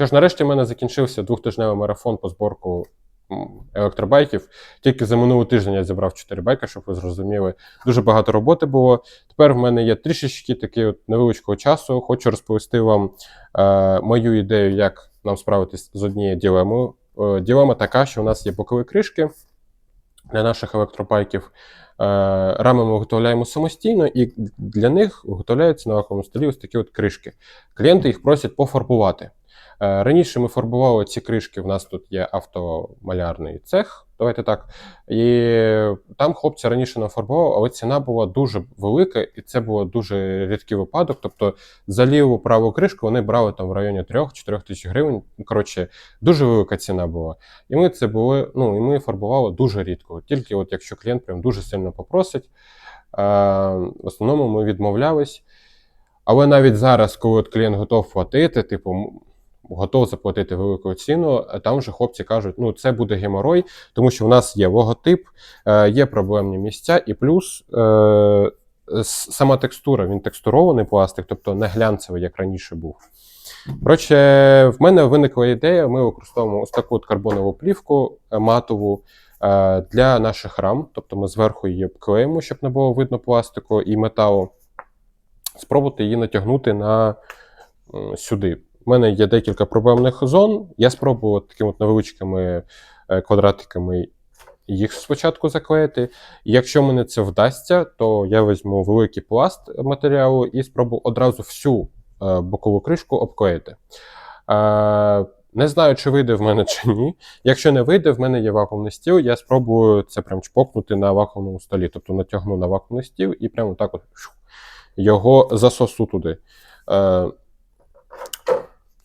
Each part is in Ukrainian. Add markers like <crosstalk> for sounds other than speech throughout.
Що ж, нарешті в мене закінчився двохтижневий марафон по зборку електробайків. Тільки за минулий тиждень я зібрав 4 байка, щоб ви зрозуміли. Дуже багато роботи було. Тепер в мене є трішечки таки от невеличкого часу. Хочу розповісти вам е, мою ідею, як нам справитись з однією ділемою. Е, ділема така, що у нас є бокові кришки для наших електробайків. Е, Рами ми виготовляємо самостійно, і для них виготовляються на ваховому столі ось такі от кришки. Клієнти їх просять пофарбувати. Е, Раніше ми фарбували ці кришки. В нас тут є автомалярний цех. Давайте так. І там хлопці раніше нафарбували, але ціна була дуже велика, і це було дуже рідкий випадок. Тобто за ліву праву кришку вони брали там в районі 3-4 тисяч гривень. Коротше, дуже велика ціна була. І ми це були, ну і ми фарбували дуже рідко. Тільки от якщо клієнт прям дуже сильно попросить. Е, в основному ми відмовлялись. Але навіть зараз, коли от клієнт готов платити, типу, готов заплатити велику ціну, там вже хлопці кажуть, ну це буде геморой, тому що в нас є логотип, е, є проблемні місця, і плюс е, сама текстура, він текстурований пластик, тобто не глянцевий, як раніше був. Коротше, в мене виникла ідея, ми використовуємо ось таку от карбонову плівку е, матову е, для наших рам, тобто ми зверху її обклеїмо, щоб не було видно пластику і металу. Спробувати її натягнути на сюди. У мене є декілька проблемних зон. Я спробую от такими от невеличкими е, квадратиками їх спочатку заклеїти. Якщо мені це вдасться, то я візьму великий пласт матеріалу і спробую одразу всю е, бокову кришку обклеїти. Е, не знаю, чи вийде в мене чи ні. Якщо не вийде, в мене є вакуумний стіл, я спробую це прям чпокнути на вакуумному столі. Тобто натягну на вакуумний стіл і прямо так от його засосу туди.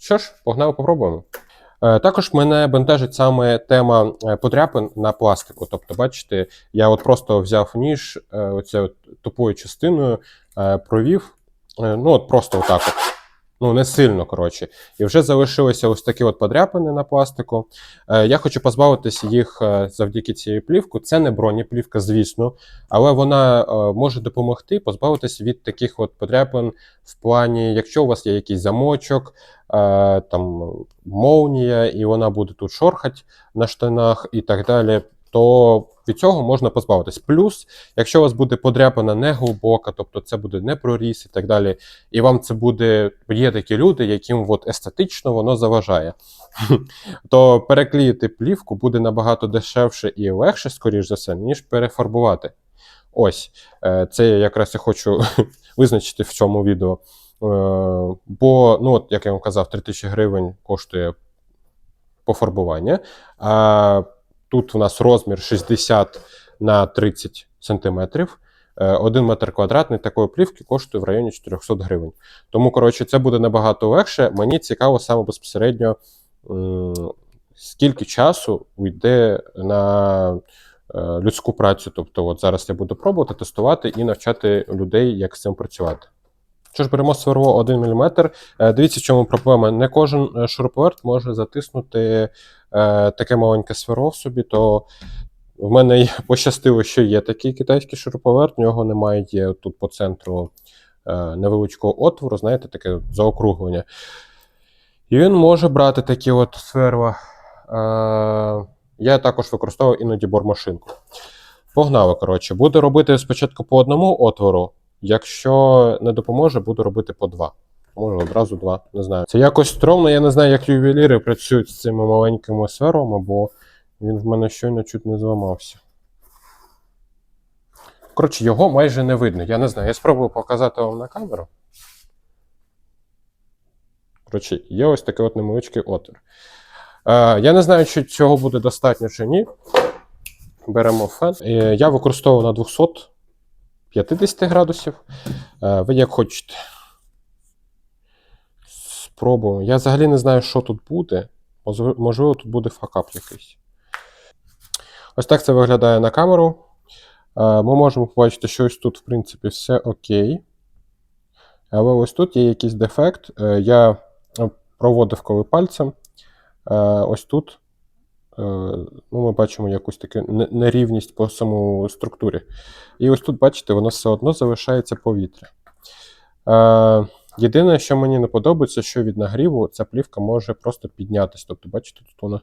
Що ж, погнали, попробуємо. Е, Також мене бентежить саме тема е, подряпин на пластику. Тобто, бачите, я от просто взяв ніж е, оце тупою частиною, провів, ну от просто отак от. Ну, не сильно, коротше. І вже залишилися ось такі от подряпини на пластику. Е, Я хочу позбавитися їх е, завдяки цієї плівку. Це не бронеплівка, звісно, але вона е, може допомогти позбавитися від таких от подряпин в плані, якщо у вас є якийсь замочок, е, там молнія, і вона буде тут шорхати на штанах і так далі, то від цього можна позбавитись. Плюс, якщо у вас буде подряпина не глибока, тобто це буде не проріз і так далі, і вам це буде. Є такі люди, яким от естетично воно заважає, <laughs> то переклеїти плівку буде набагато дешевше і легше, скоріш за все, ніж перефарбувати. Ось, е, це я якраз і хочу <laughs> визначити в цьому відео. Е, Бо, ну, от, як я вам казав, 3000 гривень коштує пофарбування. А тут у нас розмір 60 на 30 сантиметрів. Е, Один метр квадратний такої плівки коштує в районі 400 гривень. Тому, коротше, це буде набагато легше. Мені цікаво саме безпосередньо, скільки часу йде на е, людську працю. Тобто, от зараз я буду пробувати тестувати і навчати людей, як з цим працювати. Що ж, беремо сверло 1 мм. Е, Дивіться, в чому проблема. Не кожен е, шуруповерт може затиснути е, таке маленьке сверло в собі, то в мене <laughs> пощастило, що є такий китайський шуруповерт, в нього немає є тут по центру невеличкого отвору, знаєте, таке заокруглення. І він може брати такі от сверла. Я також використовую іноді бормашинку. Погнали, коротше. Буду робити спочатку по одному отвору. Якщо не допоможе, буду робити по два. Може одразу два, не знаю. Це якось стрьомно, я не знаю, як ювеліри працюють з цими маленькими сверлами, бо він в мене щойно чуть не зламався. Коротше, його майже не видно. Я не знаю. Я спробую показати вам на камеру. Коротше, є ось такий от невеличкий отвір. Е, я не знаю, чи цього буде достатньо чи ні. Беремо фен. Е, я використовую на 250 градусів. Е, ви як хочете. Спробуємо. Я взагалі не знаю, що тут буде. Можливо, тут буде факап якийсь. Ось так це виглядає на камеру. Е, Ми можемо побачити, що ось тут, в принципі, все окей. Але ось тут є якийсь дефект. Е, Я проводив коли пальцем. Ось тут ну, ми бачимо якусь таку нерівність по самому структурі. І ось тут, бачите, воно все одно залишається повітря. Е, Єдине, що мені не подобається, що від нагріву ця плівка може просто піднятися. Тобто, бачите, тут вона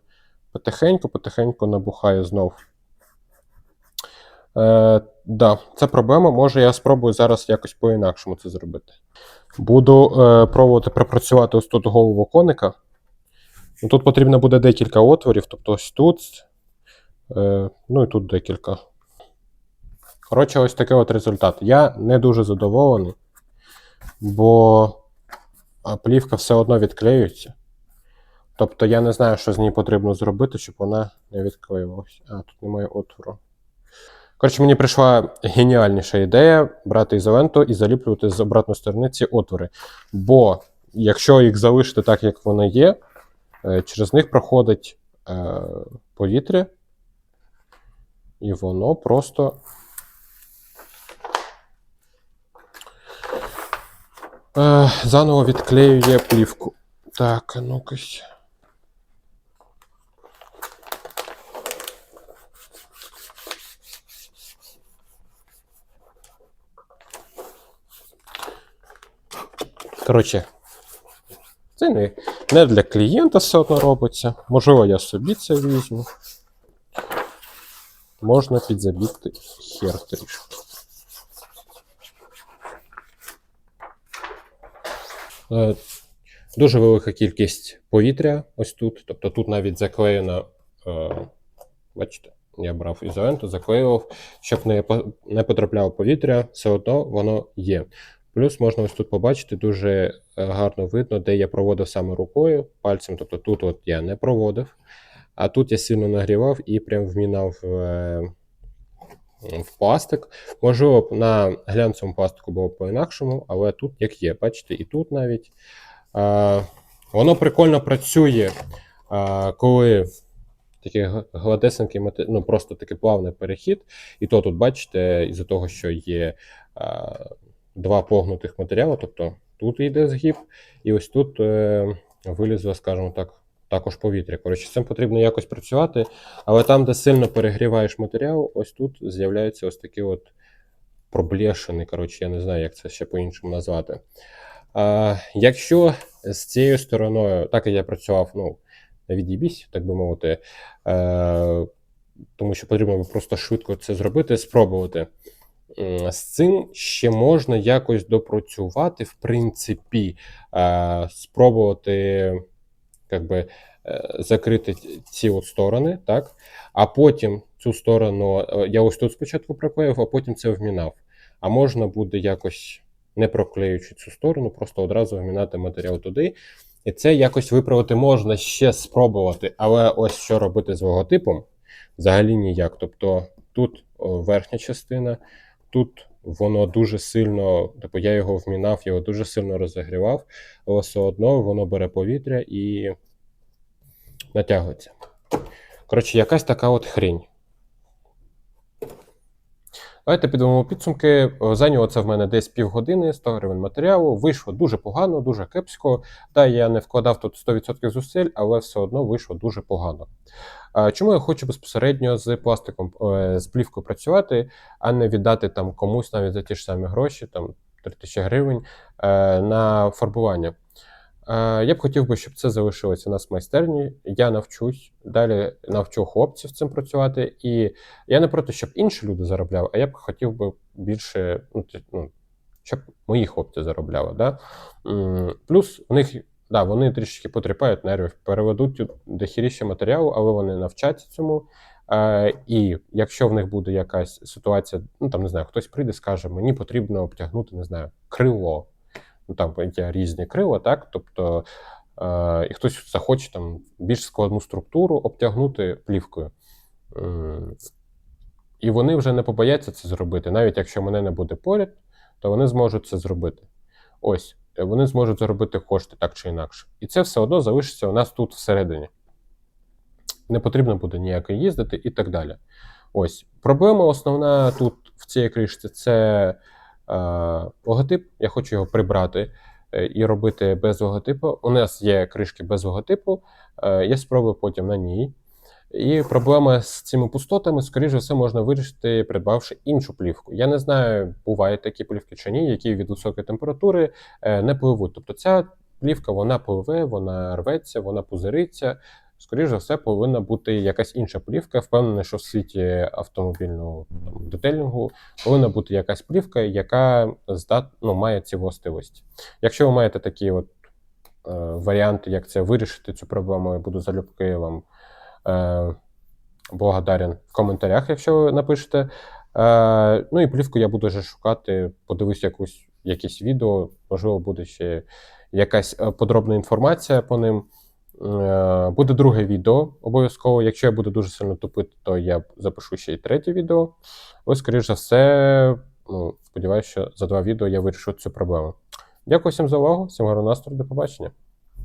потихеньку-потихеньку набухає знов. Е, да, це проблема. Може, я спробую зараз якось по-інакшому це зробити. Буду е, пробувати пропрацювати ось тут голову коника. Ну, Тут потрібно буде декілька отворів, тобто ось тут, е, ну і тут декілька. Коротше, ось такий от результат. Я не дуже задоволений, бо плівка все одно відклеюється. Тобто я не знаю, що з ній потрібно зробити, щоб вона не відклеювалася. А, тут немає отвору. Коротше, мені прийшла геніальніша ідея брати ізоленту і заліплювати з обратної сторони ці отвори. Бо якщо їх залишити так, як вони є, через них проходить е, повітря, і воно просто. Е, заново відклеює плівку. Так, ну-ка. Коротше, це не, не для клієнта все одно робиться. Можливо, я собі це візьму. Можна підзабігти хер трішки. Е, Дуже велика кількість повітря ось тут. Тобто тут навіть заклеєно, е, бачите, я брав ізоленту, заклеював, щоб не потрапляло повітря, все одно воно є. Плюс можна ось тут побачити, дуже е, гарно видно, де я проводив саме рукою, пальцем. Тобто тут от я не проводив, а тут я сильно нагрівав і прям вмінав е, в пластик. Можливо, на глянцевому пластику було по-інакшому, але тут як є, бачите, і тут навіть. Е, воно прикольно працює, е, коли такий гладесенький ну просто такий плавний перехід. І то тут, бачите, із-за того, що є е, два погнутих матеріали, тобто тут йде згиб, і ось тут е, вилізло, скажімо так, також повітря. Коротше, з цим потрібно якось працювати, але там, де сильно перегріваєш матеріал, ось тут з'являється ось такі от проблєшини. Коротше, я не знаю, як це ще по-іншому назвати. А, якщо з цією стороною, так як я працював, ну, на відібісь, так би мовити, е, тому що потрібно просто швидко це зробити, спробувати. З цим ще можна якось допрацювати, в принципі, е, спробувати би, е, закрити ці от сторони, так? а потім цю сторону е, я ось тут спочатку проклеїв, а потім це вмінав. А можна буде якось, не проклеюючи цю сторону, просто одразу вмінати матеріал туди. І це якось виправити можна ще спробувати. Але ось що робити з логотипом, взагалі ніяк. Тобто тут верхня частина, тут воно дуже сильно, тобто я його вмінав, його дуже сильно розігрівав, але все одно воно бере повітря і натягується. Коротше, якась така от хрінь. Давайте підведемо підсумки. О, Зайняло це в мене десь півгодини, 100 гривень матеріалу. Вийшло дуже погано, дуже кепсько. Та я не вкладав тут 100% зусиль, але все одно вийшло дуже погано. Чому я хочу безпосередньо з пластиком, е, з плівкою працювати, а не віддати там комусь навіть за ті ж самі гроші, там 3000 гривень е, на фарбування? Е, Я б хотів би, щоб це залишилося у нас в майстерні. Я навчусь, далі навчу хлопців цим працювати. І я не проти, щоб інші люди заробляли, а я б хотів би більше, ну, ну, щоб мої хлопці заробляли. Да? Плюс у них, да, вони трішки потріпають нервів, переведуть дохіріще матеріалу, але вони навчаться цьому. Е, і якщо в них буде якась ситуація, ну там не знаю, хтось прийде, скаже, мені потрібно обтягнути, не знаю, крило. Ну там є різні крила, так? Тобто, е, і хтось захоче там більш складну структуру обтягнути плівкою. М, І вони вже не побояться це зробити. Навіть якщо мене не буде поряд, то вони зможуть це зробити. Ось, е, вони зможуть заробити кошти так чи інакше. І це все одно залишиться у нас тут всередині. Не потрібно буде ніяко їздити і так далі. Ось. Проблема основна тут в цій кришці це е, логотип. Я хочу його прибрати е, і робити без логотипу. У нас є кришки без логотипу. Е, я спробую потім на ній. І проблема з цими пустотами, скоріше все, можна вирішити, придбавши іншу плівку. Я не знаю, бувають такі плівки чи ні, які від високої температури е, не пливуть. Тобто ця плівка вона пливе, вона рветься, вона пузириться. Скоріше за все, повинна бути якась інша плівка. Впевнений, що в світі автомобільного там, детелінгу повинна бути якась плівка, яка здат, ну, має ці властивості. Якщо ви маєте такі от, е, варіанти, як це вирішити цю проблему, я буду залюбки вам е, благодарен в коментарях, якщо ви напишете. Е, ну і плівку я буду вже шукати, подивись якусь, якесь відео, можливо, буде ще якась е, подробна інформація по ним. Е, Буде друге відео обов'язково. Якщо я буду дуже сильно тупити, то я запишу ще й третє відео. Ось, скоріш за все, ну, сподіваюся, що за два відео я вирішу цю проблему. Дякую всім за увагу, всім гарного настрою, до побачення.